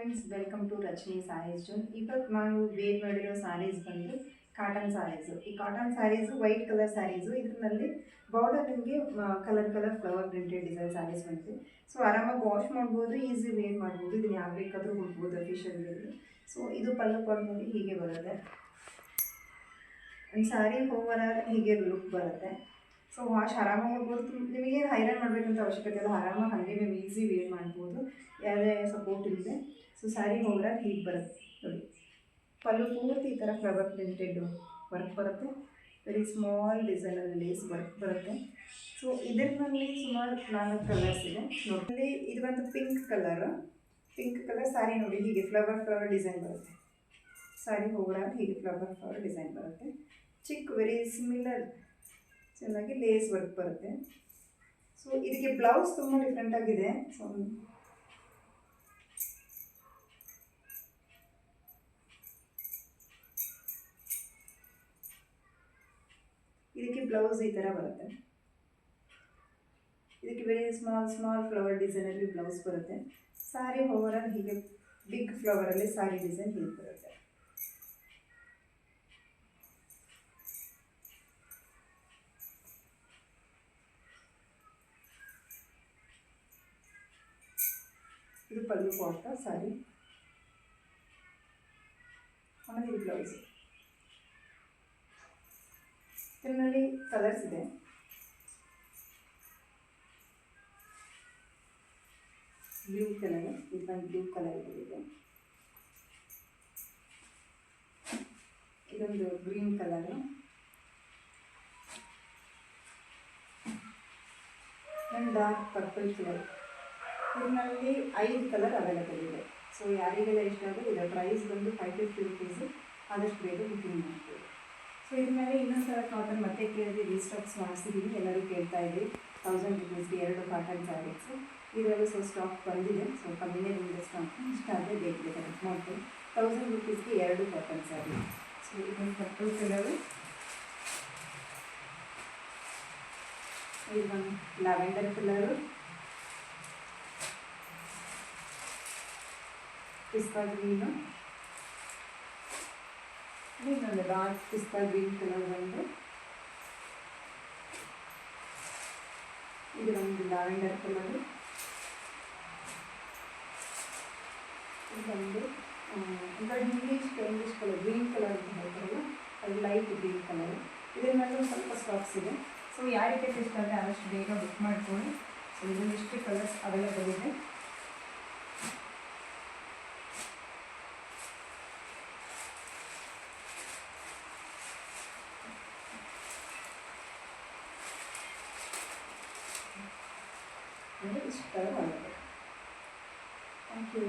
Friends welcome to Rachani sarees zone ಇವತ್ತು ನಾವು wear ಮಾಡಿರೋ ಸ್ಯಾರೀಸ್ ಬಂದು ಕಾಟನ್ ಸ್ಯಾರೀಸು ಈ cotton sarees white colour sarees ಇದರಲ್ಲಿ ಬಾರ್ಡರ್ ನಿಮಗೆ colour colour flower printed design sarees ಬಂದಿದೆ ಸೊ ಆರಾಮಾಗಿ ವಾಶ್ ಮಾಡ್ಬೋದು ಈಸಿ ವೇರ್ ಮಾಡ್ಬೋದು ಇದನ್ನು ಯಾವ ಬೇಕಾದರೂ ಹುಡ್ಬೋದು ಅಫಿಷಿಯಲ್ ಸೊ ಇದು ಪಲ್ಲು ನೋಡಿ ಹೀಗೆ ಬರುತ್ತೆ ಒಂದು ಸ್ಯಾರಿ ಓವರ್ ಹೀಗೆ ಲುಕ್ ಬರುತ್ತೆ ಸೊ ವಾಶ್ ಆರಾಮಾಗಿ ಮಾಡ್ಬೋದು. ನಿಮಗೇನು ನಿಮಗೆ ಹೈರಾಣ್ ಮಾಡಬೇಕಂತ ಅವಶ್ಯಕತೆ ಇಲ್ಲ. ಆರಾಮಾಗಿ ಹಾಗೆ ನೀವು ಈಸಿ ವೇರ್ ಮಾಡ್ಬೋದು. ಯಾವುದೇ ಸಪೋರ್ಟ್ ಇಲ್ಲದೆ ಸೊ ಸ್ಯಾರಿ ಹೋಗ್ರೆ ಹೀಗೆ ಬರುತ್ತೆ. ನೋಡಿ. ಪಲ್ಲು ಪೂರ್ತಿ ಈ ಥರ ಫ್ಲವರ್ ಪ್ರಿಂಟೆಡ್ ವರ್ಕ್ ಬರುತ್ತೆ. ವೆರಿ ಸ್ಮಾಲ್ ಡಿಸೈನಲ್ಲಿ ಲೇಸ್ ವರ್ಕ್ ಬರುತ್ತೆ. ಸೊ ಇದರಲ್ಲಿ ಸುಮಾರು ನಾಲ್ಕು ಕಲರ್ಸ್ ಇದೆ. ನೋಡಿ. ಇದು ಬಂದು pink colour pink colour saree ನೋಡಿ. ಹೀಗೆ ಫ್ಲವರ್ ಫ್ಲವರ್ ಡಿಸೈನ್ ಬರುತ್ತೆ. ಸ್ಯಾರಿ ಹೋಗ್ರೆ ಹೀಗೆ ಫ್ಲವರ್ ಫ್ಲವರ್ ಡಿಸೈನ್ ಬರುತ್ತೆ. ಚಿಕ್ಕ ವೆರಿ ಸಿಮಿಲರ್ ಚೆನ್ನಾಗಿ ಲೇಸ್ ವರ್ಕ್ ಬರುತ್ತೆ. ಸೊ ಇದಕ್ಕೆ ಬ್ಲೌಸ್ ತುಂಬ ಡಿಫ್ರೆಂಟ್ ಆಗಿದೆ. ಸೊ ಇದಕ್ಕೆ ಬ್ಲೌಸ್ ಈ ಥರ ಬರುತ್ತೆ. ಇದಕ್ಕೆ ವೆರಿ ಸ್ಮಾಲ್ ಸ್ಮಾಲ್ ಫ್ಲವರ್ ಡಿಸೈನಲ್ಲಿ ಬ್ಲೌಸ್ ಬರುತ್ತೆ. ಸಾರಿ ಓವರಾಲ್ ಹೀಗೆ ಬಿಗ್ ಫ್ಲವರಲ್ಲಿ ಸಾರಿ ಡಿಸೈನ್ ಹೀಗೆ ಬರುತ್ತೆ. ಇದು ಪಲ್ಲು ಪಾಟ ಸಾರಿ ಆಮೇಲೆ ಇದು ಬ್ಲೌಸ್ ಇದರಲ್ಲಿ ಕಲರ್ಸ್ ಇದೆ. ಬ್ಲೂ ಕಲರ್ ಇದು ಬಂದು ಬ್ಲೂ ಕಲರ್ ಇದೆ. ಇದೊಂದು green colour dark purple colour ಇದರಲ್ಲಿ ಐದು ಕಲರ್ ಅವೈಲೇಬಲ್ ಇದೆ. ಸೊ ಯಾರಿಗೆಲ್ಲ ಇಷ್ಟ ಆದರೆ ಇದರ ಪ್ರೈಸ್ ಬಂದು ಫೈವ್ ಫಿಫ್ಟಿ ರುಪೀಸು ಆದಷ್ಟು ಬೇಗ ಬುಕ್ಕಿಂಗ್ ಮಾಡ್ತೀವಿ ಸೊ ಇದ್ರ ಮೇಲೆ ಇನ್ನೊಂದು ಸಲ ಕಾಟನ್ ಮತ್ತೆ ಕೇಳಿದ್ರೆ ರೀಸ್ಟಾಕ್ಸ್ ಮಾಡಿಸಿದ್ದೀನಿ ಎಲ್ಲರೂ ಕೇಳ್ತಾ ಇದ್ದೀವಿ ತೌಸಂಡ್ ರುಪೀಸ್ಗೆ ಎರಡು ಕಾಟನ್ ಸ್ಯಾರೀಸು ಇದರಲ್ಲಿ ಸೊ ಸ್ಟಾಕ್ ಬಂದಿದೆ. ಸೊ ಕಮ್ಮಿನೇ ಬಂದಿದೆ ಸ್ಟಾಕ್ ಇಷ್ಟ ಆದರೆ ಬೇಕು ಬೇಕಾದ್ರೆ ಮಾಡ್ತೀನಿ ತೌಸಂಡ್ ರುಪೀಸ್ಗೆ ಎರಡು ಕಾಟನ್ ಸ್ಯಾರಿ ಸೊ ಇದೊಂದು ಕಟ್ಟು ಕಲರು ಇದು ಲ್ಯಾವೆಂಡರ್ ಕಲರು ಪಿಸ್ತಾ ಗ್ರೀನು ಇನ್ನೊಂದು ಡಾರ್ಕ್ ಪಿಸ್ತಾ ಗ್ರೀನ್ ಕಲರ್ ಬಂದು. ಇದು ಒಂದು ಲ್ಯಾವೆಂಡರ್ ಕಲರು ಇದು ಬಂದು ಒಂಥರ English English colour green colour ಅಂತ ಹೇಳ್ತಾರಲ್ಲ, ಅದು ಲೈಟ್ ಗ್ರೀನ್ ಕಲರ್ ಇದನ್ನೆಲ್ಲ ಸ್ವಲ್ಪ ಸ್ಟಾಕ್ಸ್ ಇದೆ. ಸೊ ಯಾರಿಗೆ ಇಷ್ಟ ಆದರೆ ಆದಷ್ಟು ಬೇಗ ಬುಕ್ ಮಾಡ್ಕೊಳ್ಳಿ. ಸೊ ಇದರಲ್ಲಿ ಇಷ್ಟು ಕಲರ್ಸ್ ಅವೈಲೇಬಲ್ ಇದೆ. ಅಂದರೆ ಇಷ್ಟು ಕಲರ್ ಅವೈಲೇಬಲ್ ಥ್ಯಾಂಕ್ ಯು